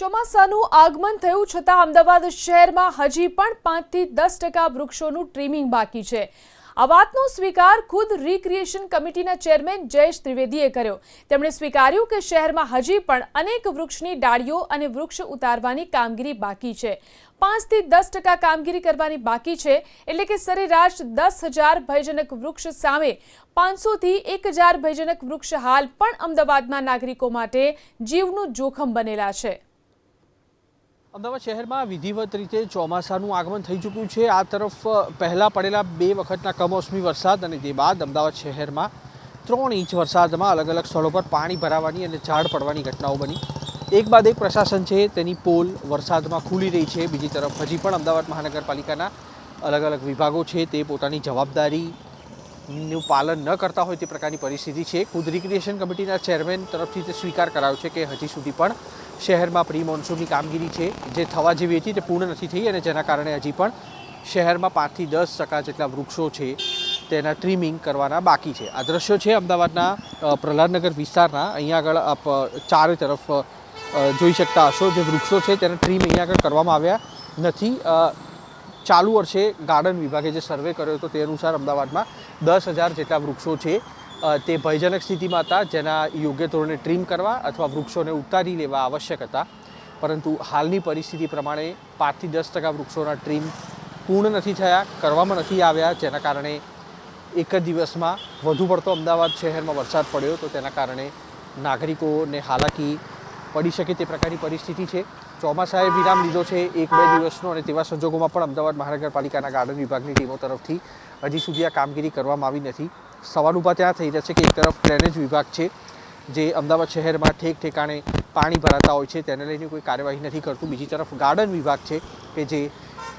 ચોમાસાનું આગમન થયું છતાં અમદાવાદ શહેરમાં હજી પણ પાંચથી દસ ટકા વૃક્ષોનું ટ્રીમિંગ બાકી છે. આ વાતનો સ્વીકાર ખુદ રિક્રિએશન કમિટીના ચેરમેન જયેશ ત્રિવેદીએ કર્યો. તેમણે સ્વીકાર્યું કે શહેરમાં હજી પણ અનેક વૃક્ષની ડાળીઓ અને વૃક્ષ ઉતારવાની કામગીરી બાકી છે. પાંચથી દસ ટકા કામગીરી કરવાની બાકી છે એટલે કે સરેરાશ દસ હજાર ભયજનક વૃક્ષ સામે પાંચસોથી એક હજાર ભયજનક વૃક્ષ હાલ પણ અમદાવાદમાં નાગરિકો માટે જીવનું જોખમ બનેલા છે. અમદાવાદ શહેરમાં વિધિવત રીતે ચોમાસાનું આગમન થઈ ચૂક્યું છે. આ તરફ પહેલાં પડેલા બે વખતના કમોસમી વરસાદ અને તે બાદ અમદાવાદ શહેરમાં ત્રણ ઇંચ વરસાદમાં અલગ અલગ સ્થળો પર પાણી ભરાવાની અને ઝાડ પડવાની ઘટનાઓ બની. એક બાદ એક પ્રશાસન છે, તેની પોલ વરસાદમાં ખુલી રહી છે. બીજી તરફ હજી પણ અમદાવાદ મહાનગરપાલિકાના અલગ અલગ વિભાગો છે, તે પોતાની જવાબદારીનું પાલન ન કરતા હોય તે પ્રકારની પરિસ્થિતિ છે. ખુદ રિક્રિએશન કમિટીના ચેરમેન તરફથી તે સ્વીકાર કરાયો છે કે હજી સુધી પણ શહેરમાં પ્રી મોન્સૂનની કામગીરી છે. જે થવા જેવી હતી તે પૂર્ણ નથી થઈ અને જેના કારણે હજી પણ શહેરમાં પાંચથી દસ ટકા જેટલા વૃક્ષો છે તેના ટ્રીમિંગ કરવાના બાકી છે. આ દ્રશ્યો છે અમદાવાદના પ્રહલાદનગર વિસ્તારના. અહીંયા આગળ આપ ચારે તરફ જોઈ શકતા હશો. જે વૃક્ષો છે તેના ટ્રીમ અહીંયા આગળ કરવામાં આવ્યા નથી. ચાલુ વર્ષે ગાર્ડન વિભાગે જે સર્વે કર્યો હતો તે અનુસાર અમદાવાદમાં દસ હજાર જેટલા વૃક્ષો છે. તે ભયજનક સ્થિતિમાં હતા, જેના યોગ્ય ધોરણે ટ્રીમ કરવા અથવા વૃક્ષોને ઉતારી લેવા આવશ્યક હતા. પરંતુ હાલની પરિસ્થિતિ પ્રમાણે પાંચથી દસ ટકા વૃક્ષોના ટ્રીમ પૂર્ણ નથી થયા, કરવામાં નથી આવ્યા, જેના કારણે એક જ દિવસમાં વધુ પડતો અમદાવાદ શહેરમાં વરસાદ પડ્યો. તો તેના કારણે નાગરિકોને હાલાકી પડી શકે તે પ્રકારની પરિસ્થિતિ છે. ચોમાસાએ વિરામ લીધો છે એક બે દિવસનો અને તેવા સંજોગોમાં પણ અમદાવાદ મહાનગરપાલિકાના ગાર્ડન વિભાગની ટીમો તરફથી હજી સુધી આ કામગીરી કરવામાં આવી નથી. સવાલ ઊભા ત્યાં થઈ રહ્યા છે કે એક તરફ ડ્રેનેજ વિભાગ છે, જે અમદાવાદ શહેરમાં ઠેક ઠેકાણે પાણી ભરાતા હોય છે, તેને લઈને કોઈ કાર્યવાહી નથી કરતું. બીજી તરફ ગાર્ડન વિભાગ છે કે જે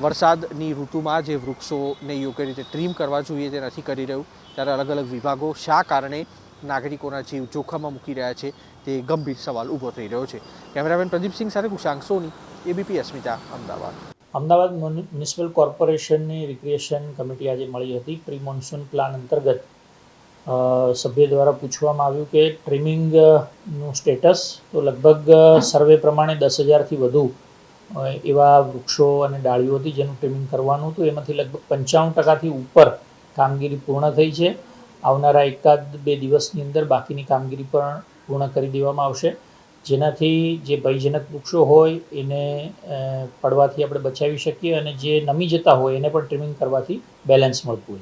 વરસાદની ઋતુમાં જે વૃક્ષોને યોગ્ય રીતે ટ્રીમ કરવા જોઈએ તે નથી કરી રહ્યું. ત્યારે અલગ અલગ વિભાગો શા કારણે નાગરિકોના જીવ જોખમમાં મૂકી રહ્યા છે. તે ગંભીર સવાલ ઊભો થઈ રહ્યો છે. કેમેરામેન પ્રદીપસિંહ સાથે કુશાંક સોની એબીપી અસ્મિતા, અમદાવાદ. અમદાવાદ મ્યુનિ- મ્યુનિસિપલ કોર્પોરેશનની રિક્રિએશન કમિટી આજે મળી હતી. પ્રી મોન્સૂન પ્લાન અંતર્ગત સભ્ય દ્વારા પૂછવામાં આવ્યું કે ટ્રીમિંગનું સ્ટેટસ તો લગભગ સર્વે પ્રમાણે દસ હજારથી વધુ એવા વૃક્ષો અને ડાળીઓ હતી જેનું ટ્રીમિંગ કરવાનું હતું. એમાંથી લગભગ પંચાવન ટકાથી ઉપર કામગીરી પૂર્ણ થઈ છે. આવનારા એકાદ બે દિવસની અંદર બાકીની કામગીરી પણ પૂર્ણ કરી દેવામાં આવશે. જેનાથી જે ભયજનક વૃક્ષો હોય એને પડવાથી આપણે બચાવી શકીએ અને જે નમી જતા હોય એને પણ ટ્રીમિંગ કરવાથી બેલેન્સ મળતું હોય.